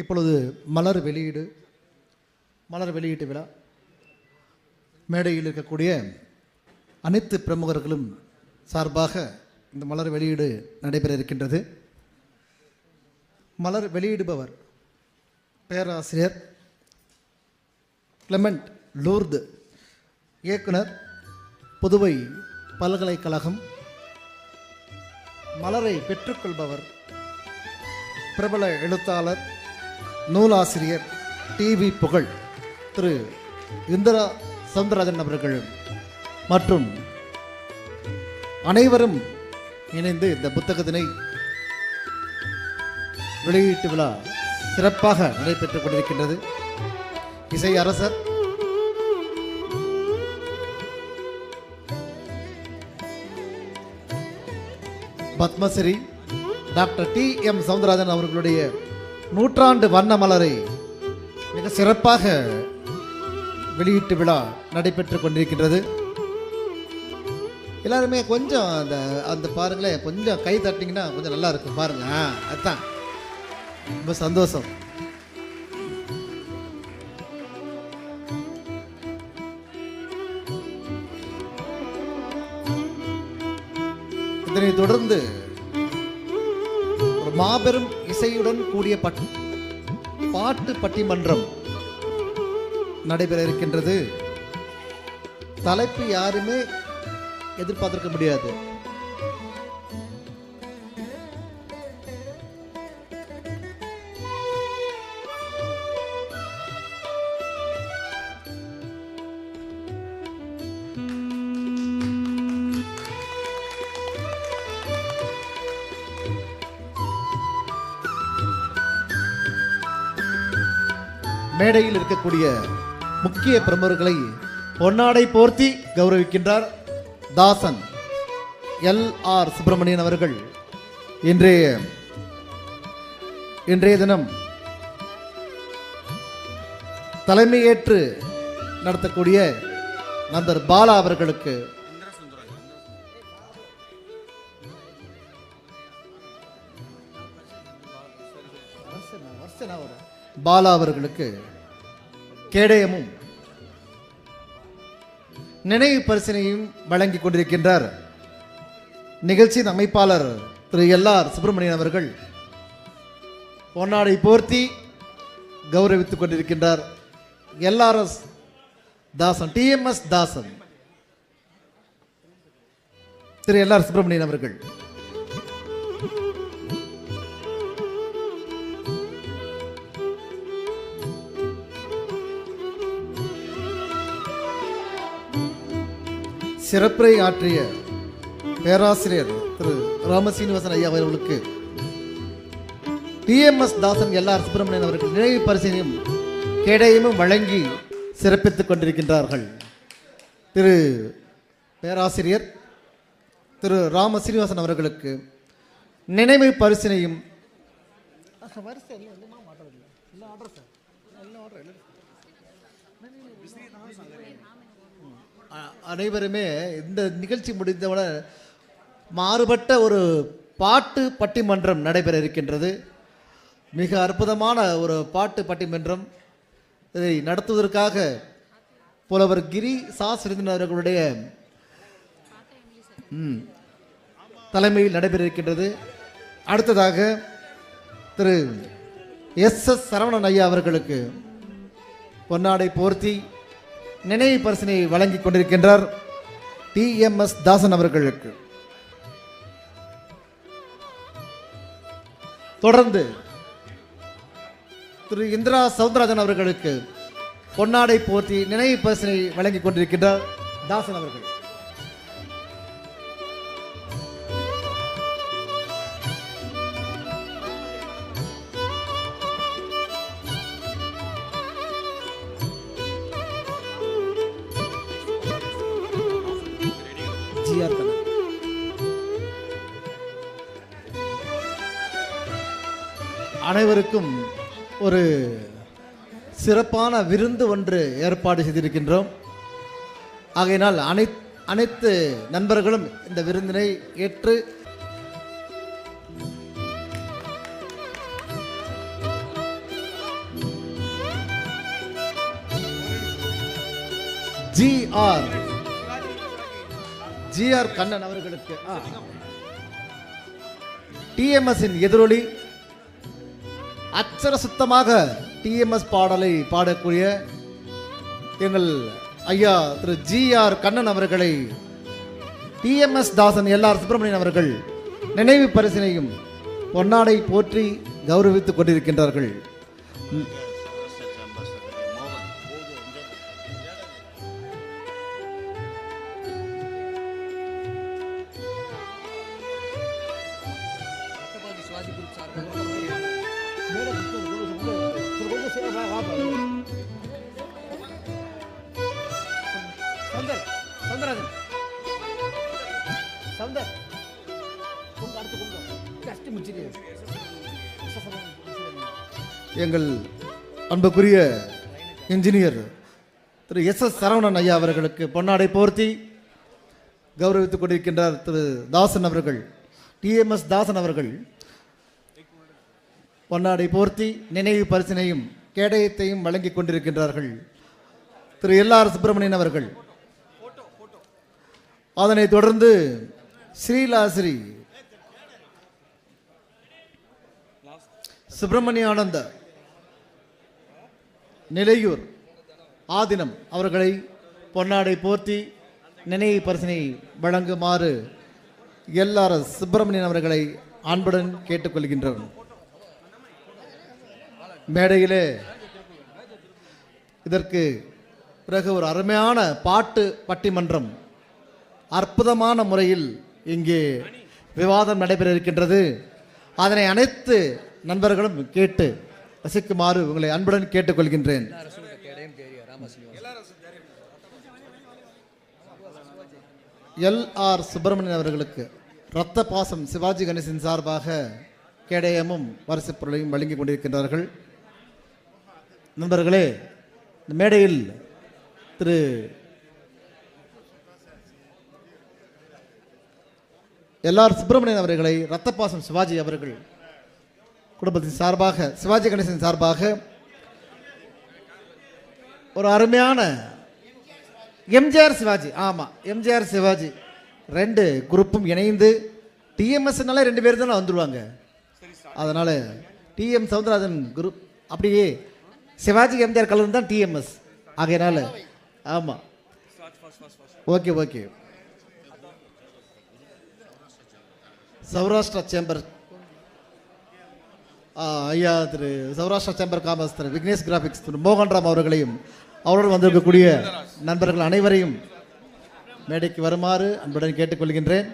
இப்பொழுது மலர் வெளியீடு மலர் வெளியீட்டு விழா. மேடையில் இருக்கக்கூடிய அனைத்து பிரமுகர்களும் சார்பாக இந்த மலர் வெளியீடு நடைபெற இருக்கின்றது. மலர் வெளியிடுபவர் பேராசிரியர் கிளமெண்ட் லூர்து. இயக்குனர் புதுவை பல்கலைக்கழகம். மலரை பெற்றுக்கொள்பவர் பிரபல எழுத்தாளர் நூலாசிரியர் டிவி புகழ் திரு இந்திரா சவுந்தரராஜன் அவர்கள் மற்றும் அனைவரும் இணைந்து இந்த புத்தகத்தினை வெளியீட்டு விழா சிறப்பாக நடைபெற்றுக் கொண்டிருக்கின்றது. இசை அரசர் Padmashri doctor T M Soundararajan அவர்களுடைய நூற்றாண்டு வண்ண மலரை மிக சிறப்பாக வெளியீட்டு விழா நடைபெற்றுக் கொண்டிருக்கின்றது. எல்லாருமே கொஞ்சம் அந்த அந்த பாருங்களேன் கொஞ்சம் கை தட்டிங்கன்னா கொஞ்சம் நல்லா இருக்கும் பாருங்க. அதுதான் ரொம்ப சந்தோஷம். இதனை தொடர்ந்து மாபெரும் இசையுடன் கூடிய பட் பாட்டு பட்டிமன்றம் நடைபெற இருக்கின்றது. தலைப்பு யாருமே எதிர்பார்த்திருக்க முடியாது. மேடையில் இருக்கக்கூடிய முக்கிய பிரமுகர்களை பொன்னாடை போர்த்தி கௌரவிக்கின்றார் தாசன் எல் ஆர் சுப்பிரமணியன் அவர்கள். இன்றைய இன்றைய தினம் தலைமையேற்று நடத்தக்கூடிய நந்தர் பாலா அவர்களுக்கு பாலா அவர்களுக்கு கேடயமும் நினைவு பரிசனையும் வழங்கி கொண்டிருக்கின்றார். நிகழ்ச்சியின் அமைப்பாளர் திரு எல் ஆர் சுப்பிரமணியன் அவர்கள் பொன்னாடை போர்த்தி கௌரவித்துக் கொண்டிருக்கின்றார். எல்ஆர்எஸ் தாசன் டிஎம்எஸ் தாசன் திரு எல் ஆர் சுப்பிரமணியன் அவர்கள். சிறப்புரை ஆற்றிய பேராசிரியர் திரு ராமசீனிவாசன் ஐயா அவர்களுக்கு டிஎம்எஸ் தாசன் எல்ஆர் சுப்பிரமணியன் அவர்கள் நினைவு பரிசையும் கேடயமும் வழங்கி சிறப்பித்துக் கொண்டிருக்கின்றார்கள். திரு பேராசிரியர் திரு ராம சீனிவாசன் அவர்களுக்கு நினைவு பரிசினையும் வரிசை அனைவருமே இந்த நிகழ்ச்சி முடிந்தவுடன் மாறுபட்ட ஒரு பாட்டு பட்டிமன்றம் நடைபெற இருக்கின்றது. மிக அற்புதமான ஒரு பாட்டு பட்டிமன்றம். இதை நடத்துவதற்காக புலவர் கிரி சா சுரேந்திரன் அவர்களுடைய தலைமையில் நடைபெற இருக்கின்றது. அடுத்ததாக திரு எஸ் எஸ் சரவணன் ஐயா அவர்களுக்கு பொன்னாடை போர்த்தி நினைவு பரிசினை வழங்கிக் கொண்டிருக்கின்றார் டி எம் எஸ் தாசன் அவர்களுக்கு. தொடர்ந்து திரு இந்திரா சவுந்தரராஜன் அவர்களுக்கு பொன்னாடை போர்த்தி நினைவு பரிசினை வழங்கிக் கொண்டிருக்கின்றார் தாசன் அவர்கள். அனைவருக்கும் ஒரு சிறப்பான விருந்து ஒன்று ஏற்பாடு செய்திருக்கின்றோம். ஆகையினால் அனை அனைத்து நண்பர்களும் இந்த விருந்தினை ஏற்று G R G R Kannan அவர்களுக்கு டிஎம்எஸ்ஸின் எதிரொலி அச்சர சுத்தமாக டிஎம்எஸ் பாடலை பாடக்கூடிய எங்கள் ஐயா திரு ஜி ஆர் கண்ணன் அவர்களை டிஎம்எஸ் தாசன் எல்ஆர் சுப்பிரமணியன் அவர்கள் நினைவு பரிசினையும் பொன்னாடை போற்றி கௌரவித்துக் கொண்டிருக்கின்றார்கள். எங்கள் அன்புக்குரிய இன்ஜினியர் திரு எஸ் எஸ் சரவணன் ஐயா அவர்களுக்கு பொன்னாடை போர்த்தி கௌரவித்துக் கொண்டிருக்கின்றார் திரு தாசன் அவர்கள் டிஎம்எஸ் தாசன் அவர்கள். பொன்னாடை போர்த்தி நினைவு பரிசினையும் கேடயத்தையும் வழங்கிக் கொண்டிருக்கின்றார்கள் திரு எல் ஆர் சுப்பிரமணியன் அவர்கள். அதனைத் தொடர்ந்து ஸ்ரீலாஸ்ரீ சுப்பிரமணிய ஆனந்த நிலையூர் ஆதினம் அவர்களை பொன்னாடை போர்த்தி நினைவு பரிசனை வழங்குமாறு எல்ஆர்எஸ் சுப்பிரமணியன் அவர்களை அன்புடன் கேட்டுக்கொள்கின்றனர் மேடையிலே இதற்கு பிறகு ஒரு அருமையான பாட்டு பட்டிமன்றம் அற்புதமான முறையில் இங்கே விவாதம் நடைபெற இருக்கின்றது அதனை அனைத்து நண்பர்களும் கேட்டு ரசிக்குமாறு உங்களை அன்புடன் கேட்டுக்கொள்கின்றேன். எல் ஆர் சுப்பிரமணியன் அவர்களுக்கு ரத்த பாசம் சிவாஜி கணேசன் சார்பாக கேடயமும் வரிசை பொருளையும் வழங்கிக் கொண்டிருக்கின்றார்கள். நண்பர்களே இந்த மேடையில் திரு எல்ஆர் சுப்பிரமணியன் அவர்களை ரத்தப்பாசம் சிவாஜி அவர்கள் குடும்பத்தின் சார்பாக சிவாஜி கணேசன் சார்பாக ஒரு அருமையான எம்ஜிஆர் சிவாஜி ஆமாம் எம்ஜிஆர் சிவாஜி ரெண்டு குரூப்பும் இணைந்து டிஎம்எஸ்னால ரெண்டு பேர் தானே வந்துடுவாங்க அதனால் டிஎம் சவுந்தரராஜன் குரூப் அப்படியே சிவாஜி எம்ஜிஆர் கலந்து தான் டிஎம்எஸ். ஆகையினால ஆமாம் ஓகே ஓகே. சௌராஷ்டிரா சேம்பர். ஆ, ஐயா திரு சௌராஷ்டிரா சேம்பர் காமர்ஸ் திரு விக்னேஷ் கிராஃபிக்ஸ் திரு மோகன்ராம் அவர்களையும் அவருடன் வந்திருக்கக்கூடிய நண்பர்கள் அனைவரையும் மேடைக்கு வருமாறு அன்புடன் கேட்டுக்கொள்கின்றேன்.